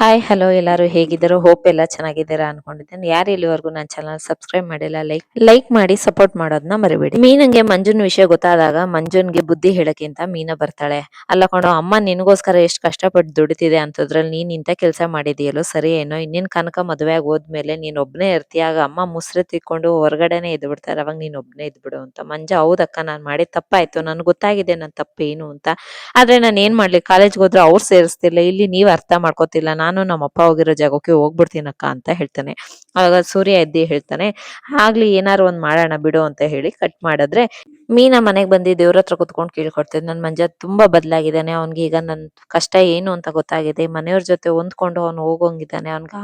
Hi hello ಎಲ್ಲರೂ ಹೇಗಿದ್ದಾರೆ? Hope ಎಲ್ಲ ಚೆನ್ನಾಗಿದ್ದೀರಾ ಅನ್ಕೊಂಡಿದ್ದೇನೆ. ಯಾರು ಇಲ್ಲಿವರೆಗೂ ನನ್ನ ಚಾನಲ್ ಸಬ್ಸ್ಕ್ರೈಬ್ ಮಾಡಿಲ್ಲ ಲೈಕ್ ಲೈಕ್ ಮಾಡಿ ಸಪೋರ್ಟ್ ಮಾಡೋದನ್ನ ಮರಿಬೇಡಿ. ಮೀನಂಗೆ ಮಂಜುನ್ ವಿಷಯ ಗೊತ್ತಾದಾಗ ಮಂಜುನ್ಗೆ ಬುದ್ಧಿ ಹೇಳಕ್ಕಿಂತ ಮೀನ ಬರ್ತಾಳೆ. ಅಲ್ಲ ಕೊಂಡು ಅಮ್ಮ ನಿನಗೋಸ್ಕರ ಎಷ್ಟು ಕಷ್ಟಪಟ್ಟು ದುಡಿತಿದೆ ಅಂತದ್ರಲ್ಲಿ ನೀನ್ ಇಂಥ ಕೆಲಸ ಮಾಡಿದೆಯಲ್ಲೋ, ಸರಿ ಏನೋ, ಇನ್ನೇನ್ ಕನಕ ಮದುವೆ ಆಗಿ ಹೋದ್ಮೇಲೆ ನೀನ್ ಒಬ್ನೇ ಇರ್ತೀಯ ಆಗ ಅಮ್ಮ ಮುಸ್ರೆ ತಿಕ್ಕೊಂಡು ಹೊರಗಡೆನೆ ಇದ್ ಬಿಡ್ತಾರೆ ಅವಾಗ ನೀನ್ ಒಬ್ನೇ ಇದ್ಬಿಡು ಅಂತ. ಮಂಜ, ಹೌದಕ್ಕ, ನಾನ್ ಮಾಡಿದ ತಪ್ಪಾಯ್ತು, ನನ್ಗೆ ಗೊತ್ತಾಗಿದೆ ನನ್ನ ತಪ್ಪೇನು ಅಂತ. ಆದ್ರೆ ನಾನು ಏನ್ ಮಾಡ್ಲಿ ಕಾಲೇಜ್ಗೆ ಹೋದ್ರೆ ಅವ್ರು ಸೇರಿಸ್ತಿಲ್ಲ ಇಲ್ಲಿ ನೀವ್ ಅರ್ಥ ಮಾಡ್ಕೋತಿಲ್ಲ, ನಾನು ನಮ್ಮ ಅಪ್ಪ ಹೋಗಿರೋ ಜಾಗಕ್ಕೆ ಹೋಗ್ಬಿಡ್ತೀನಕ್ಕ ಅಂತ ಹೇಳ್ತಾನೆ. ಆಗ ಸೂರ್ಯ ಎದ್ದಿ ಹೇಳ್ತಾನೆ, ಆಗ್ಲಿ ಏನಾರು ಒಂದ್ ಮಾಡೋಣ ಬಿಡು ಅಂತ ಹೇಳಿ ಕಟ್ ಮಾಡಿದ್ರೆ ಮೀನಾ ಮನೆಗ್ ಬಂದು ದೇವ್ರ ಹತ್ರ ಕುತ್ಕೊಂಡು ಕೇಳ್ಕೊಡ್ತೇನೆ ನನ್ ಮಂಜ ತುಂಬಾ ಬದಲಾಗಿದ್ದಾನೆ. ಅವ್ನಿಗೆ ಈಗ ನನ್ ಕಷ್ಟ ಏನು ಅಂತ ಗೊತ್ತಾಗಿದೆ. ಮನೆಯವ್ರ ಜೊತೆ ಹೊಂದ್ಕೊಂಡು ಅವ್ನು ಹೋಗೋಂಗಿದ್ದಾನೆ. ಅವ್ನ್ಗ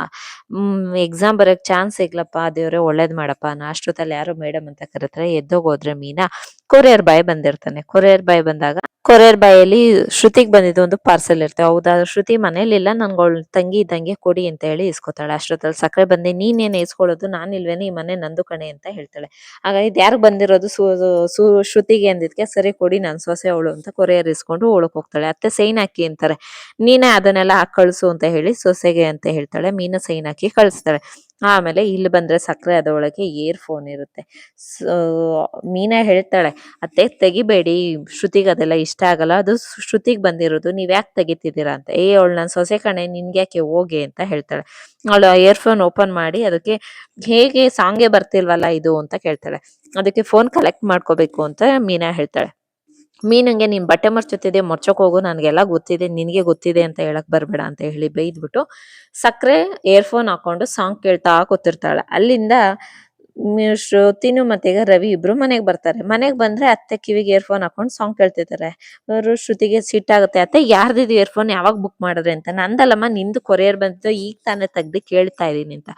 ಎಕ್ಸಾಮ್ ಬರಕ್ ಚಾನ್ಸ್ ಸಿಗ್ಲಪ್ಪ. ದೇವ್ರೆ ಒಳ್ಳೇದ್ ಮಾಡಪ್ಪ. ನಾ ಅಷ್ಟೊತ್ತಲ್ಲಿ ಯಾರೋ ಮೇಡಮ್ ಅಂತ ಕರೀತಾರೆ ಎದ್ದೋಗೋದ್ರೆ ಮೀನಾ ಕೊರಿಯರ್ ಬಾಯ್ ಬಂದಿರ್ತಾನೆ. ಕೊರಿಯರ್ ಬಾಯ್ ಬಂದಾಗ ಕೊರಿಯರ್ ಬಾಯಲ್ಲಿ ಶ್ರುತಿಗೆ ಬಂದಿದ್ದು ಒಂದು ಪಾರ್ಸೆಲ್ ಇರುತ್ತೆ. ಹೌದಾ? ಶ್ರುತಿ ಮನೇಲಿಲ್ಲ ನನ್ಗೆ ಅವಳ ತಂಗಿ ಇದ್ದಂಗೆ ಕೊಡಿ ಅಂತ ಹೇಳಿ ಇಸ್ಕೊತಾಳೆ. ಅಷ್ಟೊತ್ತಲ್ಲಿ ಸಕ್ಕರೆ ಬಂದೆ, ನೀನೇನ್ ಇಸ್ಕೊಳ್ಳೋದು? ನಾನು ಇಲ್ವೇನೆ ಈ ಮನೆ ನಂದು ಕಣೆ ಅಂತ ಹೇಳ್ತಾಳೆ. ಆಗ ಇದು ಯಾರು ಬಂದಿರೋದು? ಸು ಶ್ರುತಿಗೆ ಅಂದಿದ್ಕೆ, ಸರಿ ಕೊಡಿ, ನಾನು ಸೊಸೆ ಅವಳು ಅಂತ ಕೊರಿಯರ್ ಇಸ್ಕೊಂಡು ಒಳಕ್ ಹೋಗ್ತಾಳೆ. ಅತ್ತೆ ಸೈನ್ ಹಾಕಿ ಅಂತಾರೆ. ನೀನೇ ಅದನ್ನೆಲ್ಲ ಹಾಕಿ, ಕಳಿಸು ಅಂತ ಹೇಳಿ ಸೊಸೆಗೆ ಅಂತ ಹೇಳ್ತಾಳೆ. ಮೀನ ಸೈನ್ ಹಾಕಿ ಕಳಿಸ್ತಾಳೆ. ಆಮೇಲೆ ಇಲ್ಲಿ ಬಂದ್ರೆ ಸಕ್ಕರೆ ಅದರೊಳಗೆ ಇಯರ್ ಫೋನ್ ಇರುತ್ತೆ. ಸೊ, ಮೀನಾ ಹೇಳ್ತಾಳೆ, ಅತ್ತೆ, ತೆಗಿಬೇಡಿ, ಶ್ರುತಿಗೆ ಅದೆಲ್ಲ ಇಷ್ಟ ಆಗಲ್ಲ. ಅದು ಶ್ರುತಿಗೆ ಬಂದಿರೋದು, ನೀವು ಯಾಕೆ ತೆಗಿತಿದ್ದೀರಾ ಅಂತ? ಏ, ಅವಳು ನನ್ನ ಸೊಸೆ ಕಣೆ ನಿನ್ಗ್ಯಾಕೆ ಹೋಗಿ? ಅಂತ ಹೇಳ್ತಾಳೆ. ಅವಳು ಇಯರ್ಫೋನ್ ಓಪನ್ ಮಾಡಿ ಅದಕ್ಕೆ, ಹೇಗೆ ಸಾಂಗೇ ಬರ್ತಿಲ್ವಲ್ಲ ಇದು? ಅಂತ ಕೇಳ್ತಾಳೆ. ಅದಕ್ಕೆ ಫೋನ್ ಕಲೆಕ್ಟ್ ಮಾಡ್ಕೋಬೇಕು ಅಂತ ಮೀನಾ ಹೇಳ್ತಾಳೆ. ಮೀನಂಗೆ ನೀನ್ ಬಟ್ಟೆ ಮರ್ಚುತ್ತಿದೆ ಮರ್ಚೋಕ್ ಹೋಗು, ನನಗೆಲ್ಲ ಗೊತ್ತಿದೆ, ನಿನಗೆ ಗೊತ್ತಿದೆ ಅಂತ ಹೇಳಕ್ ಬರ್ಬೇಡ ಅಂತ ಹೇಳಿ ಬೈದ್ಬಿಟ್ಟು ಸಕ್ಕರೆ ಇಯರ್ಫೋನ್ ಹಾಕೊಂಡು ಸಾಂಗ್ ಕೇಳ್ತಾ ಕೂತಿರ್ತಾಳೆ. ಅಲ್ಲಿಂದ ಶ್ರುತಿನು ಮತ್ತೆ ರವಿ ಇಬ್ರು ಮನೆಗೆ ಬರ್ತಾರೆ. ಮನೆಗೆ ಬಂದ್ರೆ ಅತ್ತೆ ಕಿವಿಗೆ ಇಯರ್ಫೋನ್ ಹಾಕೊಂಡು ಸಾಂಗ್ ಕೇಳ್ತಿರ್ತಾರೆ. ಅವರು ಶ್ರುತಿಗೆ ಸಿಟ್ಟಾಗುತ್ತೆ ಅತ್ತೆ ಯಾರ್ದಿದು ಇಯರ್ಫೋನ್ ಯಾವಾಗ ಬುಕ್ ಮಾಡಿದ್ರೆ? ಅಂತ. ನಂದಲ್ಲಮ್ಮ ನಿಂದು ಕೊರಿಯರ್ ಬಂತು ಈಗ ತಾನೇ ತೆಗ್ದು ಕೇಳ್ತಾ ಇದೀನಿ ಅಂತ.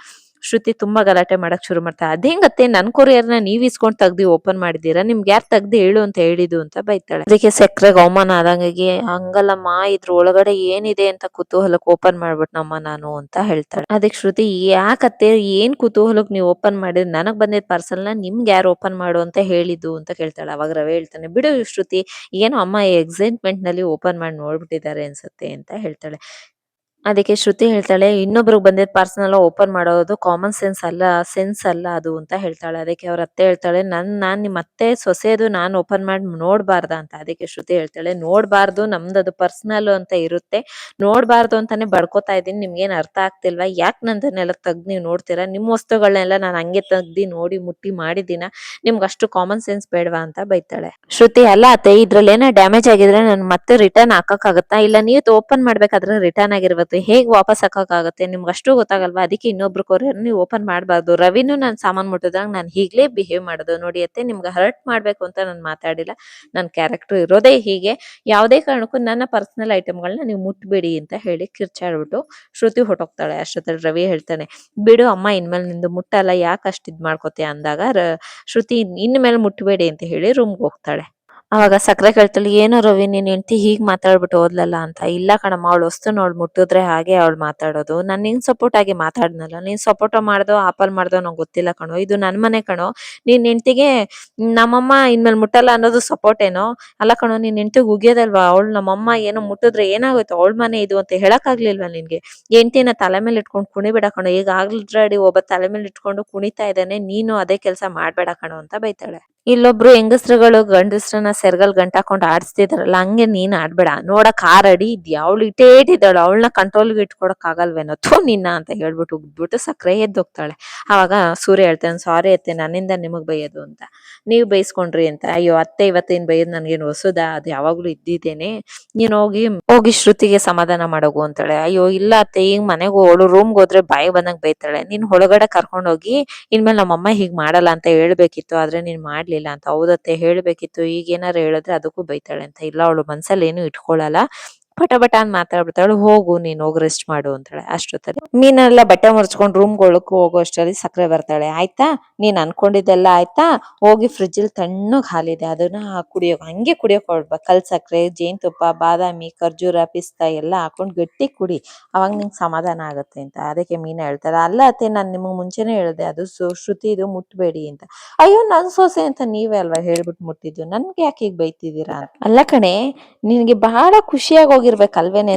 ಶ್ರುತಿ ತುಂಬಾ ಗಲಾಟೆ ಮಾಡಕ್ ಶುರು ಮಾಡ್ತಾರೆ ಅದೇಂಗತ್ತೆ ನನ್ ಕೊರಿಯರ್ನ ನೀವ್ ಇಸ್ಕೊಂಡ್ ತೆಗ್ದು ಓಪನ್ ಮಾಡಿದೀರಾ ನಿಮ್ಗೆ ಯಾರು ತೆಗ್ದು ಹೇಳು ಅಂತ ಹೇಳಿದ್ದು ಅಂತ ಬೈತಾಳೆ. ಅದಕ್ಕೆ ಸಕ್ಕರೆ ಅವಮಾನ ಆದಂಗಾಗಿ, ಹಂಗಲ್ಲಮ್ಮ ಇದ್ರ ಒಳಗಡೆ ಏನಿದೆ ಅಂತ ಕುತೂಹಲಕ್ ಓಪನ್ ಮಾಡ್ಬಿಟ್ನಮ್ಮ ನಾನು ಅಂತ ಹೇಳ್ತಾಳೆ. ಅದಕ್ಕೆ ಶ್ರುತಿ, ಯಾಕತ್ತೆ? ಏನ್ ಕುತೂಹಲಕ್ ನೀವು ಓಪನ್ ಮಾಡಿದ್? ನನಗ್ ಬಂದಿದ್ ಪಾರ್ಸಲ್ನ ನಿಮ್ಗೆ ಯಾರು ಓಪನ್ ಮಾಡು ಅಂತ ಹೇಳಿದ್ದು ಅಂತ ಕೇಳ್ತಾಳೆ. ಅವಾಗ ರವೆ ಹೇಳ್ತಾನೆ, ಬಿಡು ಶ್ರುತಿ, ಏನೋ ಅಮ್ಮ ಎಕ್ಸೈಟ್ಮೆಂಟ್ನಲ್ಲಿ ಓಪನ್ ಮಾಡಿ ನೋಡ್ಬಿಟ್ಟಿದ್ದಾರೆ ಅನ್ಸುತ್ತೆ ಅಂತ ಹೇಳ್ತಾಳೆ. ಅದಕ್ಕೆ ಶ್ರುತಿ ಹೇಳ್ತಾಳೆ, ಇನ್ನೊಬ್ರಿಗೆ ಬಂದಿದ್ದ ಪಾರ್ಸಲ್ ಓಪನ್ ಮಾಡೋದು ಕಾಮನ್ ಸೆನ್ಸ್ ಅಲ್ಲ ಸೆನ್ಸ್ ಅಲ್ಲ ಅದು ಅಂತ ಹೇಳ್ತಾಳೆ. ಅದಕ್ಕೆ ಅವ್ರ ಅತ್ತೆ ಹೇಳ್ತಾಳೆ, ನನ್, ನಾನ್ ನಿಮ್ಮ ಅತ್ತೆ ಸೊಸೆದು ನಾನು ಓಪನ್ ಮಾಡಿ, ನೋಡಬಾರ್ದ ಅಂತ. ಅದಕ್ಕೆ ಶ್ರುತಿ ಹೇಳ್ತಾಳೆ, ನೋಡಬಾರ್ದು, ನಮ್ದು ಅದು ಪರ್ಸನಲ್ ಅಂತ ಇರುತ್ತೆ. ನೋಡಬಾರ್ದು ಅಂತಾನೆ ಬಡ್ಕೋತಾ ಇದೀನಿ ನಿಮ್ಗೇನ್ ಅರ್ಥ ಆಗ್ತಿಲ್ವಾ? ಯಾಕೆ ನಂದನ್ನೆಲ್ಲ ತೆಗ್ದು ನೀವು ನೋಡ್ತೀರಾ? ನಿಮ್ಮ ವಸ್ತುಗಳನ್ನೆಲ್ಲ ನಾನು ಹಂಗೆ ತೆಗ್ದಿ ನೋಡಿ ಮುಟ್ಟಿ ಮಾಡಿದಿನ ನಿಮ್ಗೆ ಅಷ್ಟು ಕಾಮನ್ ಸೆನ್ಸ್ ಬೇಡವಾ? ಅಂತ ಬೈತಾಳೆ. ಶ್ರುತಿ, ಅಲ್ಲ ಅತ್ತೆ ಇದ್ರಲ್ಲಿ ಏನೋ ಡ್ಯಾಮೇಜ್ ಆಗಿದ್ರೆ ನಾನು ಮತ್ತೆ ರಿಟರ್ನ್ ಹಾಕಕ್ಕಾಗತ್ತಾ? ಇಲ್ಲ, ನೀವು ಓಪನ್ ಮಾಡ್ಬೇಕಾದ್ರೆ ರಿಟರ್ನ್ ಆಗಿರ್ಬೇಕು. ಹೇಗ್ ವಾಪಸ್ ಹಾಕಕ್ಕಾಗತ್ತೆ ನಿಮ್ಗೆ ಅಷ್ಟು ಗೊತ್ತಾಗಲ್ವಾ? ಅದಕ್ಕೆ ಇನ್ನೊಬ್ರು ಕೊರಿಯರ್ ನೀವು ಓಪನ್ ಮಾಡಬಾರ್ದು. ರವಿನೂ ನಾನು ಸಾಮಾನು ಮುಟ್ಟಿದಾಗ ನಾನು ಹೀಗ್ಲೇ ಬಿಹೇವ್ ಮಾಡೋದು. ನೋಡಿ ಅತ್ತೆ, ನಿಮ್ಗೆ ಹರ್ಟ್ ಮಾಡಬೇಕು ಅಂತ ನಾನು ಮಾತಾಡಿಲ್ಲ. ನನ್ನ ಕ್ಯಾರೆಕ್ಟರ್ ಇರೋದೇ ಹೀಗೆ. ಯಾವುದೇ ಕಾರಣಕ್ಕೂ ನನ್ನ ಪರ್ಸನಲ್ ಐಟಮ್ಗಳನ್ನ ನೀವು ಮುಟ್ಬೇಡಿ ಅಂತ ಹೇಳಿ ಕಿರ್ಚಾಡ್ಬಿಟ್ಟು ಶ್ರುತಿ ಹೊಟ್ಟೋಗ್ತಾಳೆ ಅಷ್ಟೊತ್ತಲ್ಲಿ ರವಿ ಹೇಳ್ತಾನೆ, ಬಿಡು ಅಮ್ಮ, ಇನ್ಮೇಲೆ ನಿಂದು ಮುಟ್ಟಲ್ಲ. ಯಾಕೆ ಅಷ್ಟು ಇದು ಮಾಡ್ಕೋತೀಯ ಅಂದಾಗ ಶ್ರುತಿ, ಇನ್ಮೇಲೆ ಮುಟ್ಟಬೇಡಿ ಅಂತ ಹೇಳಿ ರೂಮ್ಗೆ ಹೋಗ್ತಾಳೆ. ಅವಾಗ ಸಕ್ಕರೆ ಕೇಳ್ತಾಳೆ ಏನೋ ರವಿ, ನೀನ್ ಹೆಂಡತಿ ಹೀಗ್ ಮಾತಾಡ್ಬಿಟ್ಟು ಹೋದ್ಲಲ್ಲ ಅಂತ. ಇಲ್ಲ ಕಣಮ್ಮ, ಅವಳು ವಸ್ತು ನೋಡ್, ಮುಟ್ಟಿದ್ರೆ ಹಾಗೆ ಅವಳು ಮಾತಾಡೋದು. ನಾನು ನಿನ್ ಸಪೋರ್ಟ್ ಆಗಿ ಮಾತಾಡ್ನಲ್ಲ ನೀನ್ ಸಪೋರ್ಟ್ ಮಾಡ್ದೋ, ಆಪಲ್ ಮಾಡ್ದೋ ನಂಗೆ ಗೊತ್ತಿಲ್ಲ ಕಣೋ. ಇದು ನನ್ ಮನೆ ಕಣೋ. ನೀನ್ ಹೆಂಡತಿಗೆ ನಮ್ಮಮ್ಮ ಇನ್ಮೇಲೆ ಮುಟ್ಟಲ್ಲ ಅನ್ನೋದು ಸಪೋರ್ಟ್ ಏನೋ? ಅಲ್ಲ ಕಣೋ, ನೀನ್ ಹೆಂಡತಿಗೆ ಉಗಿಯೋದಲ್ವಾ? ಅವಳು ನಮ್ಮಮ್ಮ ಏನೋ ಮುಟ್ಟಿದ್ರೆ ಏನಾಗುತ್ತೆ ಅವಳ ಮನೆ ಇದು ಅಂತ ಹೇಳಕ್ ಆಗ್ಲಿಲ್ವಾ ನಿನ್ಗೆ? ಹೆಂಡತಿನ ತಲೆ ಮೇಲೆ ಇಟ್ಕೊಂಡು ಕುಣಿಬೇಡ ಕಣೋ. ಈಗ ಆಗ್ಲಿದ್ರಡಿ ಒಬ್ಬ ತಲೆ ಮೇಲೆ ಇಟ್ಕೊಂಡು ಕುಣಿತಾ ಇದ್ದಾನೆ, ನೀನು ಅದೇ ಕೆಲಸ ಮಾಡ್ಬೇಡ ಕಣೋ ಅಂತ ಬೈತಾಳೆ. ಇಲ್ಲೊಬ್ರು ಹೆಂಗಸ್ರುಗಳು, ಗಂಡಸ್ರನ್ನ ಸೆರ್ಗಲ್ ಗಂಟಾಕೊಂಡು ಆಡಿಸ್ತಿದಾರಲ್ಲ, ಹಂಗೆ ನೀನ್ ಆಡ್ಬೇಡ. ನೋಡಕ್ ಆರ್ ಅಡಿ ಇದ್ಯಾ ಅವಳು ಇಟೇಟ್ ಇದ್ದಾಳು ಅವಳನ್ನ ಕಂಟ್ರೋಲ್ಗೆ ಇಟ್ಕೊಡಕ್ ಆಗಲ್ವೇನೋ. ಥೋ, ನಿನ್ನ ಅಂತ ಹೇಳ್ಬಿಟ್ಟು ಉಗ್ಬಿಟ್ಟು ಸಕ್ಕರೆ ಎದ್ದೋಗ್ತಾಳೆ ಅವಾಗ ಸೂರ್ಯ ಹೇಳ್ತಾನೆ ಸಾರಿ ಅತ್ತೆ, ನನ್ನಿಂದ ನಿಮಗ್ ಬೈಯೋದು ಅಂತ. ನೀವ್ ಬೈಸ್ಕೊಂಡ್ರಿ ಅಂತ. ಅಯ್ಯೋ, ಅತ್ತೆ ಇವತ್ತೇನ್ ಬೈಯೋದು ನನ್ಗೇನು ಹೊಸದ? ಅದು ಯಾವಾಗ್ಲೂ ಇದ್ದಿದ್ದೇನೆ. ನೀನ್ ಹೋಗಿ ಹೋಗಿ ಶ್ರುತಿಗೆ ಸಮಾಧಾನ ಮಾಡೋಗು ಅಂತಾಳೆ. ಅಯ್ಯೋ, ಇಲ್ಲ ಅತ್ತೆ, ಈಗ ಮನೆಗೆ ಅವಳು ರೂಮ್ಗೆ ಹೋದ್ರೆ ಬಾಯಿ ಬಂದಂಗ್ ಬೈತಾಳೆ. ನೀನ್ ಒಳಗಡೆ ಕರ್ಕೊಂಡೋಗಿ, ಇನ್ಮೇಲೆ ನಮ್ಮಮ್ಮ ಹೀಗ್ ಮಾಡಲ್ಲ ಅಂತ ಹೇಳ್ಬೇಕಿತ್ತು, ಆದ್ರೆ ನೀನ್ ಮಾಡ್ಲಿಲ್ಲ. ಅಂತ ಹೌದತ್ತೆ ಹೇಳ್ಬೇಕಿತ್ತು. ಈಗ ಏನಾದ್ರು ಹೇಳಿದ್ರೆ ಅದಕ್ಕೂ ಬೈತಾಳೆ ಅಂತ. ಇಲ್ಲ ಅವಳು ಮನ್ಸಲ್ಲಿ ಏನು ಇಟ್ಕೊಳಲ್ಲ. ಪಟ ಪಟ ಅಂತ ಮಾತಾಡ್ಬಿಡ್ತಾಳು. ಹೋಗು, ನೀನ್ ಹೋಗಿ ರೆಸ್ಟ್ ಮಾಡು ಅಂತಾಳೆ ಅಷ್ಟೊತ್ತಲ್ಲಿ ಮೀನೆಲ್ಲ ಬಟ್ಟೆ ಮುರ್ಚ್ಕೊಂಡು ರೂಮ್ ಒಳಕ್ ಹೋಗೋ ಅಷ್ಟರಲ್ಲಿ ಸಕ್ಕರೆ ಬರ್ತಾಳೆ. ಆಯ್ತಾ? ನೀನ್ ಅನ್ಕೊಂಡಿದ್ದೆಲ್ಲ ಆಯ್ತಾ? ಹೋಗಿ ಫ್ರಿಜ್ ಅಲ್ಲಿ ತಣ್ಣಗ್ ಹಾಲಿದೆ. ಅದನ್ನ ಕುಡಿಯೋ ಹಂಗೆ ಕುಡಿಯೋಕ್ ಹೊಡ್ಬ ಕಲ್ ಸಕ್ಕರೆ ಜೇನ್ತುಪ್ಪ, ಬಾದಾಮಿ, ಖರ್ಜೂರ, ಪಿಸ್ತಾ ಎಲ್ಲ ಹಾಕೊಂಡ್ ಗಟ್ಟಿ ಕುಡಿ. ಅವಾಗ ನಿಂಗೆ ಸಮಾಧಾನ ಆಗುತ್ತೆ ಅಂತ. ಅದಕ್ಕೆ ಮೀನಾ ಹೇಳ್ತಾರೆ ಅಲ್ಲ ಅತ್ತೆ, ನಾನ್ ನಿಮಗೆ ಮುಂಚೆನೆ ಹೇಳಿದೆ. ಅದು ಶ್ರುತಿ ಇದು ಮುಟ್ಬೇಡಿ ಅಂತ. ಅಯ್ಯೋ, ನನ್ ಸೊಸೆ ಅಂತ ನೀವೇ ಅಲ್ವಾ ಹೇಳ್ಬಿಟ್ಟು ಮುಟ್ಟಿದ್ದು? ನನ್ಗೆ ಯಾಕೆ ಈಗ ಬೈತಿದ್ದೀರಾ? ಅಂತ ಅಲ್ಲ ಕಣೆ, ನಿನಗೆ ಬಹಳ ಖುಷಿಯಾಗಿ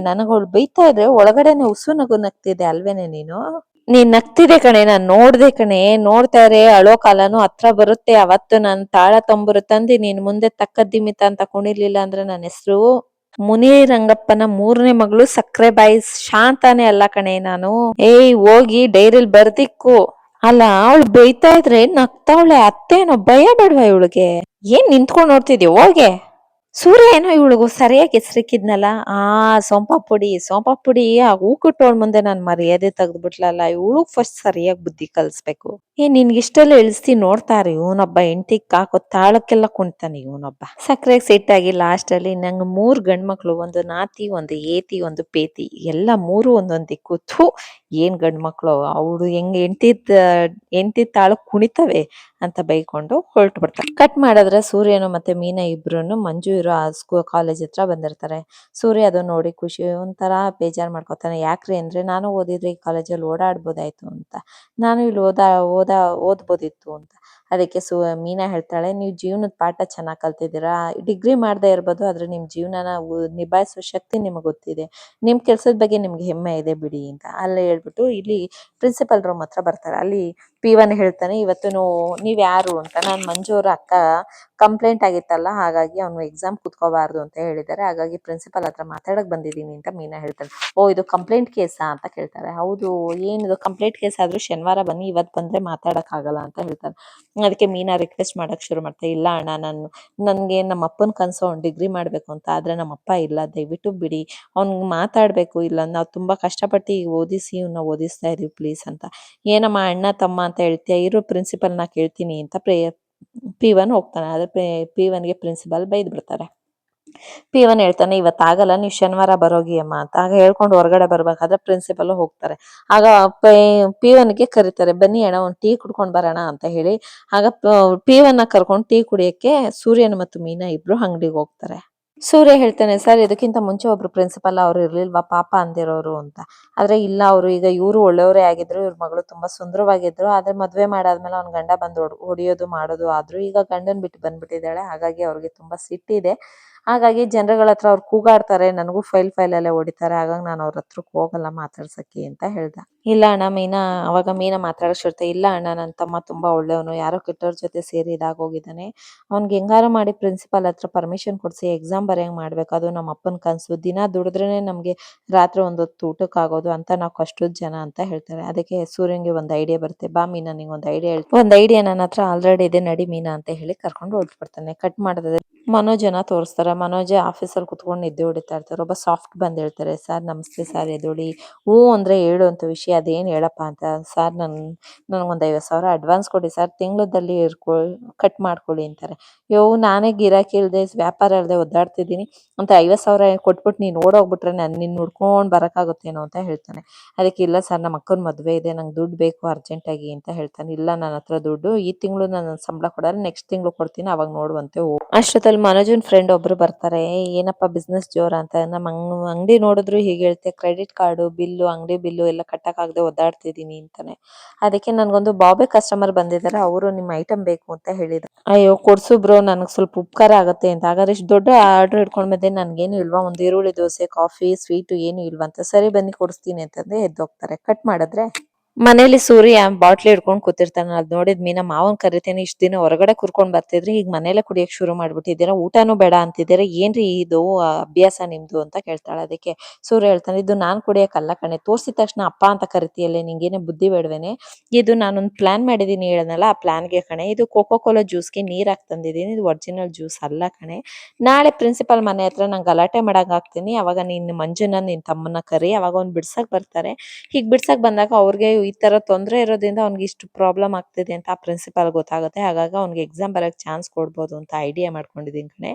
ನನಗ್ ಅವಳು ಬೈತಾ ಇದ್ರೆ ಒಳಗಡೆನೆ ಉಸು ನಗು ನಗ್ತಿದೆ ಅಲ್ವೇನೆ ನೀನು? ನೀನ್ ನಗ್ತಿದೆ ಕಣೆ, ನಾನ್ ನೋಡ್ದೆ ಕಣೆ. ನೋಡ್ತಾ ಇದ್ರೆ ಅಳೋ ಕಾಲನು ಹತ್ರ ಬರುತ್ತೆ. ಅವತ್ತು ನಾನ್ ತಾಳ ತಂಬರು ತಂದಿ ನೀನ್ ಮುಂದೆ ತಕ್ಕದ್ದಿಮಿತ ದಿಮಿತ ಅಂತ ಕುಣಿಲಿಲ್ಲ ಅಂದ್ರೆ ನನ್ನ ಹೆಸರು ಮುನಿ ರಂಗಪ್ಪನ ಮೂರನೇ ಮಗಳು ಸಕ್ಕರೆ ಬಾಯಿ ಶಾಂತಾನೆ ಅಲ್ಲ ಕಣೆ ನಾನು. ಏಯ್, ಹೋಗಿ ಡೈರಿಲ್ ಬರ್ದಿಕ್ಕು. ಅಲ್ಲ, ಅವಳು ಬೈತಾ ಇದ್ರೆ ನಗ್ತಾವಳೆ, ಅತ್ತೇನೋ ಭಯ ಬೇಡವಾ ಇವಳಿಗೆ? ಏನ್ ನಿಂತ್ಕೊಂಡ್ ನೋಡ್ತಿದ್ಯಾ? ಹೋಗೆ. ಸೂರ್ಯ ಏನೋ ಇವಳಿಗೂ ಸರಿಯಾಗಿ ಹೆಸರಿಕ್ಕಿದ್ನಲ್ಲ ಆ ಸೋಂಪಾ ಪುಡಿ ಸೋಂಪಾ ಪುಡಿ. ಆ ಹೂಕುಟ್ಟೋಳ್ ಮುಂದೆ ನಾನ್ ಮರ್ಯಾದೆ ತೆಗ್ದ್ಬಿಟ್ಲಲ್ಲ, ಇವಳು ಫಸ್ಟ್ ಸರಿಯಾಗಿ ಬುದ್ಧಿ ಕಲ್ಸ್ಬೇಕು. ಏ ನಿನ್ಗಿಷ್ಟೆಲ್ಲ ಇಳಿಸ್ತಿ ನೋಡ್ತಾರೆ ಇವನೊಬ್ಬ ಹೆಂಡತಿಗ್ ಕಾಕೋ ತಾಳಕ್ಕೆಲ್ಲ ಕುಣ್ತಾನೆ ಇವನೊಬ್ಬ. ಸಕ್ಕರೆಗೆ ಸಿಟ್ಟಾಗಿ ಲಾಸ್ಟ್ ಅಲ್ಲಿ ನಂಗೆ ಮೂರ್ ಗಂಡ್ ಮಕ್ಳು ಒಂದು ನಾತಿ, ಒಂದು ಏತಿ, ಒಂದು ಪೇತಿ, ಎಲ್ಲ ಮೂರು ಒಂದೊಂದ್ ದಿಕ್ಕು. ಥೂ, ಏನ್ ಗಂಡ್ ಮಕ್ಳು ಅವ್ಳು ಹೆಂಗ್ ಹೆಂಡತಿ ಹೆಂಡತಿ ತಾಳಕ್ ಕುಣಿತವೆ. ಅಂತ ಬೈಕೊಂಡು ಹೊರಟು ಬಿಡ್ತಾರೆ. ಕಟ್ ಮಾಡಿದ್ರೆ ಸೂರ್ಯನು ಮತ್ತೆ ಮೀನ ಇಬ್ರು ಮಂಜು ಇರೋ ಆ ಸ್ಕೂಲ್ ಕಾಲೇಜ್ ಹತ್ರ ಬಂದಿರ್ತಾರೆ. ಸೂರ್ಯ ಅದನ್ನ ನೋಡಿ ಖುಷಿ, ಒಂಥರ ಬೇಜಾರ್ ಮಾಡ್ಕೊತಾನೆ. ಯಾಕ್ರಿ ಅಂದ್ರೆ ನಾನು ಓದಿದ್ರೆ ಈ ಕಾಲೇಜಲ್ಲಿ ಓಡಾಡ್ಬೋದಾಯ್ತು ಅಂತ. ನಾನು ಇಲ್ಲಿ ಓದ ಓದ, ಓದ್ಬೋದಿತ್ತು ಅಂತ. ಅದಕ್ಕೆ ಸು, ಮೀನಾ ಹೇಳ್ತಾಳೆ, ನೀವು ಜೀವನದ ಪಾಠ ಚೆನ್ನಾಗಿ ಕಲ್ತಿದ್ದೀರಾ? ಡಿಗ್ರಿ ಮಾಡದೆ ಇರ್ಬೋದು, ಆದ್ರೆ ನಿಮ್ ಜೀವನನ ನಿಭಾಯಿಸೋ ಶಕ್ತಿ ನಿಮಗೆ ಗೊತ್ತಿದೆ. ನಿಮ್ ಕೆಲ್ಸದ ಬಗ್ಗೆ ನಿಮ್ಗೆ ಹೆಮ್ಮೆ ಇದೆ ಬಿಡಿ ಅಂತ. ಅಲ್ಲೇ ಹೇಳ್ಬಿಟ್ಟು ಇಲ್ಲಿ ಪ್ರಿನ್ಸಿಪಲ್ ರೂಮ್ ಹತ್ರ ಬರ್ತಾರೆ. ಅಲ್ಲಿ ಪಿ ಒನ್ ಹೇಳ್ತಾನೆ, ಇವತ್ತು ನೀವ್ ಯಾರು? ಅಂತ. ನಾನ್ ಮಂಜು ಅವ್ರ ಅಕ್ಕ ಕಂಪ್ಲೇಂಟ್ ಆಗಿತ್ತಲ್ಲ, ಹಾಗಾಗಿ ಅವ್ನು ಎಕ್ಸಾಮ್ ಕುತ್ಕೋಬಾರ್ದು ಅಂತ ಹೇಳಿದ್ದಾರೆ. ಹಾಗಾಗಿ ಪ್ರಿನ್ಸಿಪಲ್ ಹತ್ರ ಮಾತಾಡಕ್ ಬಂದಿದ್ದೀನಿ ಅಂತ ಮೀನಾ ಹೇಳ್ತಾಳೆ. ಓ, ಇದು ಕಂಪ್ಲೇಂಟ್ ಕೇಸಾ ಅಂತ ಕೇಳ್ತಾರೆ. ಹೌದು ಏನಿದು ಕಂಪ್ಲೇಂಟ್ ಕೇಸ್ ಆದ್ರೂ ಶನಿವಾರ ಬನ್ನಿ, ಇವತ್ ಬಂದ್ರೆ ಮಾತಾಡಕ್ ಆಗಲ್ಲ ಅಂತ ಹೇಳ್ತಾರೆ ಅದಕ್ಕೆ ಮೀನಾ ರಿಕ್ವೆಸ್ಟ್ ಮಾಡಕ್ ಶುರು ಮಾಡ್ತಾ, ಇಲ್ಲ ಅಣ್ಣ, ನಾನು, ನನ್ಗೆ ನಮ್ಮ ಅಪ್ಪನ್ ಕನ್ಸು, ಅವ್ನ್ ಡಿಗ್ರಿ ಮಾಡ್ಬೇಕು ಅಂತ, ಆದ್ರೆ ನಮ್ಮ ಅಪ್ಪ ಇಲ್ಲ, ದಯವಿಟ್ಟು ಬಿಡಿ. ಅವ್ನ್ ಮಾತಾಡ್ಬೇಕು ಇಲ್ಲ, ನಾವು ತುಂಬಾ ಕಷ್ಟಪಟ್ಟು ಓದಿಸಿ, ಇವ್ನ ಓದಿಸ್ತಾ ಇದೀವಿ ಪ್ಲೀಸ್ ಅಂತ. ಏನಮ್ಮ ಅಣ್ಣ, ತಮ್ಮ ಅಂತ ಹೇಳ್ತೀಯ, ಇರು ಪ್ರಿನ್ಸಿಪಲ್ನ ಕೇಳ್ತೀನಿ ಅಂತ ಪ್ರೇ ಪಿ ಒನ್ ಹೋಗ್ತಾನೆ. ಆದರೆ ಪಿ ಒನ್ಗೆ ಪ್ರಿನ್ಸಿಪಲ್ ಬೈದ್ ಬಿಡ್ತಾರೆ ಪಿ ಒನ್ ಹೇಳ್ತಾನೆ ಇವತ್ತು ಆಗಲ್ಲ ನೀವು ಶನಿವಾರ ಬರೋಗಿ ಅಮ್ಮ ಅಂತ. ಆಗ ಹೇಳ್ಕೊಂಡು ಹೊರಗಡೆ ಬರ್ಬೇಕಾದ್ರೆ ಪ್ರಿನ್ಸಿಪಲ್ ಹೋಗ್ತಾರೆ. ಆಗ ಪಿ ಒನ್ಗೆ ಕರೀತಾರೆ, ಬನ್ನಿ ಅಣ್ಣ, ಒಂದು ಟೀ ಕುಡ್ಕೊಂಡು ಬರೋಣ ಅಂತ ಹೇಳಿ. ಆಗ ಪಿ ಒನ್ನ ಕರ್ಕೊಂಡು ಟೀ ಕುಡಿಯಕ್ಕೆ ಸೂರ್ಯನ ಮತ್ತು ಮೀನಾ ಇಬ್ರು ಅಂಗಡಿಗೆ ಹೋಗ್ತಾರೆ. ಸೂರ್ಯ ಹೇಳ್ತಾನೆ, ಸರ್, ಇದಕ್ಕಿಂತ ಮುಂಚೆ ಒಬ್ರು ಪ್ರಿನ್ಸಿಪಲ್ ಅವ್ರು ಇರ್ಲಿಲ್ವಾ? ಪಾಪ ಅಂದಿರೋರು ಅಂತ. ಆದ್ರೆ ಇಲ್ಲ, ಅವರು ಈಗ ಇವರು ಒಳ್ಳೆಯವರೇ ಆಗಿದ್ರು, ಇವ್ರ ಮಗಳು ತುಂಬಾ ಸುಂದರವಾಗಿದ್ರು. ಆದ್ರೆ ಮದ್ವೆ ಮಾಡಾದ್ಮೇಲೆ ಅವ್ನ ಗಂಡ ಬಂದು ಹೊಡಿಯೋದು ಮಾಡೋದು ಆದ್ರು ಈಗ ಗಂಡನ್ ಬಿಟ್ಟು ಬಂದ್ಬಿಟ್ಟಿದ್ದಾಳೆ. ಹಾಗಾಗಿ ಅವ್ರಿಗೆ ತುಂಬಾ ಸಿಟ್ಟಿದೆ ಹಾಗಾಗಿ ಜನರುಗಳ ಹತ್ರ ಅವ್ರು ಕೂಗಾಡ್ತಾರೆ, ನನಗೂ ಫೈಲ್ ಫೈಲ್ ಅಲ್ಲೇ ಹೊಡಿತಾರೆ. ಹಾಗಾಗಿ ನಾನು ಅವ್ರ ಹತ್ರಕ್ಕೆ ಹೋಗಲ್ಲ ಮಾತಾಡ್ಸಕ್ಕೆ, ಅಂತ ಹೇಳ್ದ. ಇಲ್ಲ ಅಣ್ಣ, ಮೀನಾ, ಅವಾಗ ಮೀನಾ ಮಾತಾಡೋಶಿರ್ತೆ ಇಲ್ಲ ಅಣ್ಣ ನನ್ನ ತಮ್ಮ ತುಂಬಾ ಒಳ್ಳೆಯವನು, ಯಾರೋ ಕೆಟ್ಟವ್ರ ಜೊತೆ ಸೇರಿ ಇದಾಗೋಗಿದ್ದಾನೆ ಅವ್ನಿಗೆ ಹೆಂಗಾರ ಮಾಡಿ ಪ್ರಿನ್ಸಿಪಾಲ್ ಹತ್ರ ಪರ್ಮಿಷನ್ ಕೊಡ್ಸಿ ಎಕ್ಸಾಮ್ ಬರೆಯಂಗೆ ಮಾಡ್ಬೇಕು. ಅದು ನಮ್ಮ ಅಪ್ಪನ ಕನಸು. ದಿನ ದುಡಿದ್ರೇನೆ ನಮಗೆ ರಾತ್ರಿ ಒಂದೊತ್ತು ಊಟಕ್ಕೆ ಆಗೋದು ಅಂತ ನಾವು ಕಷ್ಟದ ಜನ ಅಂತ ಹೇಳ್ತಾರೆ. ಅದಕ್ಕೆ ಸೂರ್ಯಂಗೆ ಒಂದು ಐಡಿಯಾ ಬರುತ್ತೆ. ಬಾ ಮೀನಾ, ನಿಂಗೆ ಒಂದು ಐಡಿಯಾ ಹೇಳ್ತೀನಿ. ಒಂದು ಐಡಿಯಾ ನನ್ನ ಹತ್ರ ಆಲ್ರೆಡಿ ಇದೆ, ನಡಿ ಮೀನಾ ಅಂತ ಹೇಳಿ ಕರ್ಕೊಂಡು ಹೊರಟ್ಬಿಡ್ತಾನೆ. ಕಟ್ ಮಾಡಿದ್ರೆ ಮನೋಜನ ತೋರಿಸ್ತಾರೆ. ಮನೋಜ್ ಆಫೀಸಲ್ಲಿ ಕುತ್ಕೊಂಡು ನಿದ್ದೆ ಹೊಡಿತಾ ಇರ್ತಾರೆ. ಒಬ್ಬ ಸಾಫ್ಟ್ ಬಂದು ಹೇಳ್ತಾರೆ, ಸರ್, ನಮಸ್ತೆ, ಸರ್ ಎದ್ದೇಳಿ ಹ್ಞೂ ಅಂದ್ರೆ ಹೇಳು ಅಂತ ವಿಷಯ ಅದೇನ್ ಹೇಳಪ್ಪ ಅಂತ ಸರ್ ನನ್ ನನಗೊಂದು ಐವತ್ತು ಸಾವಿರ ಅಡ್ವಾನ್ಸ್ ಕೊಡಿ ಸರ್ ತಿಂಗಳದಲ್ಲಿ ಇರ್ಕೊ ಕಟ್ ಮಾಡ್ಕೊಳ್ಳಿ ಅಂತಾರೆ. ಯೋ ನಾನೇ ಗಿರಾಕಿ ಇಲ್ಲದೆ ವ್ಯಾಪಾರ ಇಲ್ಲದೆ ಒದ್ದಾಡ್ತಿದ್ದೀನಿ ಅಂತ ಐವತ್ತು ಸಾವಿರ ಕೊಟ್ಬಿಟ್ಟು ನೀನು ಓಡೋಗ್ಬಿಟ್ರೆ ನಾನು ನಿನ್ನ ನೋಡ್ಕೊಂಡ್ ಬರೋಕ್ಕಾಗುತ್ತೇನೋ ಅಂತ ಹೇಳ್ತಾನೆ. ಅದಕ್ಕೆ ಇಲ್ಲ ಸರ್ ನಮ್ಮ ಅಕ್ಕನ ಮದುವೆ ಇದೆ ನಂಗೆ ದುಡ್ಡು ಬೇಕು ಅರ್ಜೆಂಟ್ ಆಗಿ ಅಂತ ಹೇಳ್ತಾನೆ. ಇಲ್ಲ ನನ್ನ ಹತ್ರ ದುಡ್ಡು ಈ ತಿಂಗಳು ನಾನು ಸಂಬಳ ಕೊಡಲ್ಲ ನೆಕ್ಸ್ಟ್ ತಿಂಗಳು ಕೊಡ್ತೀನಿ ಅವಾಗ ನೋಡುವಂತೆ ಅಷ್ಟೊತ್ತಲ್ಲಿ ಮನೋಜನ್ ಫ್ರೆಂಡ್ ಒಬ್ರು ಬರ್ತಾರೆ. "ಏ, ಏನಪ್ಪ ಬಿಸ್ನೆಸ್ ಜೋರ? ಅಂತ ನಮ್ಮ ಅಂಗಡಿ ನೋಡಿದ್ರು ಹೀಗೆ ಹೇಳ್ತೆ ಕ್ರೆಡಿಟ್ ಕಾರ್ಡು ಬಿಲ್ಲು ಅಂಗಡಿ ಬಿಲ್ಲು ಎಲ್ಲ ಕಟ್ಟಕ್ಕಾಗದೆ ಒದ್ದಾಡ್ತಿದೀನಿ ಅಂತಾನೆ. ಅದಕ್ಕೆ ನನ್ಗೊಂದು ಬಾಬೆ ಕಸ್ಟಮರ್ ಬಂದಿದ್ದಾರೆ ಅವರು ನಿಮ್ಮ ಐಟಮ್ ಬೇಕು ಅಂತ ಹೇಳಿದ್ರು. ಅಯ್ಯೋ, ಕೊಡ್ಸು ಬ್ರೋ ನನಗೆ ಸ್ವಲ್ಪ ಉಪಕಾರ ಆಗುತ್ತೆ ಅಂತ. ಹಾಗಾದ್ರೆ ಇಷ್ಟು ದೊಡ್ಡ ಆರ್ಡರ್ ಇಟ್ಕೊಂಡ್ ಬಂದೆ ನನ್ಗೇನು ಇಲ್ವಾ? ಒಂದು ಈರುಳ್ಳಿ ದೋಸೆ ಕಾಫಿ ಸ್ವೀಟು ಏನು ಇಲ್ವಾ ಅಂತ. ಸರಿ ಬನ್ನಿ, ಕೊಡಿಸ್ತೀನಿ ಅಂತಂದ್ರೆ ಎದ್ದೋಗ್ತಾರೆ. ಕಟ್ ಮಾಡಿದ್ರೆ? ಮನೇಲಿ ಸೂರ್ಯ ಬಾಟ್ಲಿ ಹಿಡ್ಕೊಂಡ್ ಕೂತಿರ್ತಾನೆ. ಅದ್ ನೋಡಿದ್ ಮೀನಾ, ಮಾವನ್ ಕರಿತೇನೆ, ಇಷ್ಟ ದಿನ ಹೊರಗಡೆ ಕುರ್ಕೊಂಡ್ ಬರ್ತಿದ್ರಿ, ಈಗ ಮನೇಲೆ ಕುಡಿಯಕ್ ಶುರು ಮಾಡ್ಬಿಟ್ಟಿದ್ದೀರಾ ಊಟನೂ ಬೇಡ ಅಂತಿದ್ದೀರಾ? ಏನ್ರಿ ಇದು ಅಭ್ಯಾಸ ನಿಮ್ದು ಅಂತ ಕೇಳ್ತಾಳೆ ಅದಕ್ಕೆ. ಸೂರ್ಯ ಹೇಳ್ತಾನೆ, ಇದು ನಾನ್ ಕುಡಿಯಕ್ಕಲ್ಲ ಕಣೆ, ತೋರ್ಸಿದ ತಕ್ಷಣ ಅಪ್ಪ ಅಂತ ಕರಿತೀಯಲ್ಲೇ, ನಿಂಗೇನೆ ಬುದ್ಧಿ ಬೇಡವೇನೆ. ಇದು ನಾನೊಂದ್ ಪ್ಲಾನ್ ಮಾಡಿದೀನಿ ಹೇಳನಲ್ಲ ಆ ಪ್ಲಾನ್ಗೆ ಕಣೆ, ಇದು ಕೋಕೋ ಕೋಲಾ ಜ್ಯೂಸ್ಗೆ ನೀರ್ ಹಾಕ್ ತಂದಿದ್ದೀನಿ ಇದು ಒರಿಜಿನಲ್ ಜ್ಯೂಸ್ ಅಲ್ಲ ಕಣೆ. ನಾಳೆ ಪ್ರಿನ್ಸಿಪಲ್ ಮನೆ ಹತ್ರ ನಂಗೆ ಗಲಾಟೆ ಮಾಡಕ್ ಹಾಕ್ತೀನಿ, ಅವಾಗ ನೀನ್ ಮಂಜುನ ನಿನ್ ತಮ್ಮನ ಕರಿ, ಅವಾಗ ಅವ್ನ್ ಬಿಡ್ಸಕ್ ಬರ್ತಾರೆ. ಹೀಗ್ ಬಿಡ್ಸಕ್ ಬಂದಾಗ ಅವ್ರಿಗೆ ಈ ತರ ತೊಂದ್ರೆ ಇರೋದ್ರಿಂದ ಅವ್ನಿಗೆ ಇಷ್ಟು ಪ್ರಾಬ್ಲಮ್ ಆಗ್ತಿದೆ ಅಂತ ಪ್ರಿನ್ಸಿಪಾಲ್ ಗೊತ್ತಾಗುತ್ತೆ. ಹಾಗಾಗಿ ಅವ್ನಿಗೆ ಎಕ್ಸಾಮ್ ಬರೋಕೆ ಚಾನ್ಸ್ ಕೊಡ್ಬೋದು ಅಂತ ಐಡಿಯಾ ಮಾಡ್ಕೊಂಡಿದ್ದೀನಿ ಕಣೆ.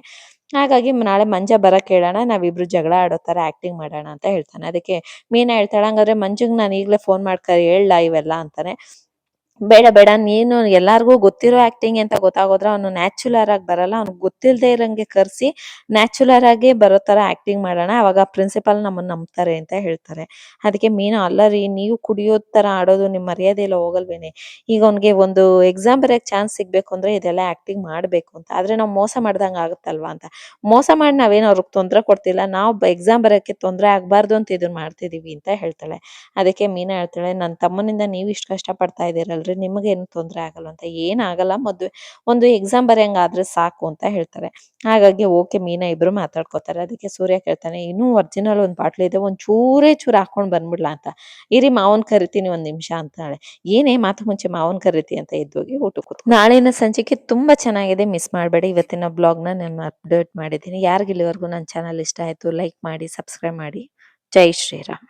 ಹಾಗಾಗಿ ನಾಳೆ ಮಂಜ ಬರಕ್ ಹೇಳೋಣ ನಾವಿಬ್ರು ಜಗಳ ಆಡೋ ತರ ಆಕ್ಟಿಂಗ್ ಮಾಡೋಣ ಅಂತ ಹೇಳ್ತಾನೆ. ಅದಕ್ಕೆ ಮೀನಾ ಹೇಳ್ತಾಳೆ, ಹಂಗಾದ್ರೆ ಮಂಜುಗ್ ನಾನು ಈಗಲೇ ಫೋನ್ ಮಾಡ್ಕ ಹೇಳ ಇವೆಲ್ಲ ಅಂತಾನೆ. ಬೇಡ ಬೇಡ, ನೀನು ಎಲ್ಲಾರ್ಗೂ ಗೊತ್ತಿರೋ ಆಕ್ಟಿಂಗ್ ಅಂತ ಗೊತ್ತಾಗೋದ್ರೆ ಅವನು ನ್ಯಾಚುಲರ್ ಆಗಿ ಬರಲ್ಲ. ಅವ್ನು ಗೊತ್ತಿಲ್ದೇ ಇರಂಗೆ ಕರ್ಸಿ ನ್ಯಾಚುಲರ್ ಆಗಿ ಬರೋ ತರ ಆಕ್ಟಿಂಗ್ ಮಾಡೋಣ. ಅವಾಗ ಪ್ರಿನ್ಸಿಪಲ್ ನಮ್ಮನ್ನ ನಂಬ್ತಾರೆ ಅಂತ ಹೇಳ್ತಾರೆ. ಅದಕ್ಕೆ ಮೀನಾ, ಅಲ್ಲ ರೀ, ನೀವು ಕುಡಿಯೋ ತರ ಆಡೋದು ನಿಮ್ ಮರ್ಯಾದೆ ಎಲ್ಲ ಹೋಗಲ್ವೇನೆ. ಈಗ ಅವ್ನಿಗೆ ಒಂದು ಎಕ್ಸಾಮ್ ಬರೆಯಕ್ ಚಾನ್ಸ್ ಸಿಗ್ಬೇಕು ಅಂದ್ರೆ ಇದೆಲ್ಲ ಆಕ್ಟಿಂಗ್ ಮಾಡ್ಬೇಕು ಅಂತ. ಆದ್ರೆ ನಾವು ಮೋಸ ಮಾಡ್ದಂಗ ಆಗುತ್ತಲ್ವಾ ಅಂತ. ಮೋಸ ಮಾಡಿ ನಾವೇನು ಅವ್ರಿಗೆ ತೊಂದರೆ ಕೊಡ್ತಿಲ್ಲ. ನಾವು ಎಕ್ಸಾಮ್ ಬರೋಕ್ಕೆ ತೊಂದ್ರೆ ಆಗ್ಬಾರ್ದು ಅಂತ ಇದನ್ನ ಮಾಡ್ತಿದೀವಿ ಅಂತ ಹೇಳ್ತಾಳೆ. ಅದಕ್ಕೆ ಮೀನಾ ಹೇಳ್ತಾಳೆ ನನ್ನ ತಮ್ಮನಿಂದ ನೀವು ಇಷ್ಟು ಕಷ್ಟ ಪಡ್ತಾ ಇದೀರಲ್ರಿ ನಿಮಗೇನು ತೊಂದರೆ ಆಗಲ್ಲ ಅಂತ ಏನಾಗಲ್ಲ ಮದುವೆ, ಒಂದು ಎಕ್ಸಾಮ್ ಬರೆಯಂಗಾದ್ರೆ ಸಾಕು ಅಂತ ಹೇಳ್ತಾರೆ. ಹಾಗಾಗಿ ಓಕೆ, ಮೀನಾ ಇಬ್ರು ಮಾತಾಡ್ಕೋತಾರೆ. ಅದಕ್ಕೆ ಸೂರ್ಯ ಕೇಳ್ತಾನೆ, ಇನ್ನೂ ಒರ್ಜಿನಲ್ ಒಂದು ಬಾಟ್ಲು ಇದೆ ಒಂದು ಚೂರೇ ಚೂರು ಹಾಕೊಂಡು ಬಂದ್ಬಿಡ್ಲಾ ಅಂತ? ಇರಿ ಮಾವನ್ ಕರಿತೀನಿ ಒಂದು ನಿಮಿಷ, ಅಂತಾಳೆ. ಏನೇ ಮಾತು ಮುಂಚೆ ಮಾವನ್ ಕರಿತಿ ಅಂತ ಇದ್ದೋಗಿ ಊಟ ಕೂತ್ ನಾಳಿನ ಸಂಚಿಕೆ ತುಂಬಾ ಚೆನ್ನಾಗಿದೆ. ಮಿಸ್ ಮಾಡಬೇಡಿ. ಇವತ್ತಿನ ಬ್ಲಾಗ್ನ ನಾನು ಅಪ್ಡೇಟ್ ಮಾಡಿದ್ದೀನಿ. ಯಾರಿಗಿಲ್ಲಿವರೆಗೂ ನನ್ನ ಚಾನಲ್ ಇಷ್ಟ ಆಯಿತು, ಲೈಕ್ ಮಾಡಿ, ಸಬ್ಸ್ಕ್ರೈಬ್ ಮಾಡಿ. ಜೈ ಶ್ರೀರಾಮ್.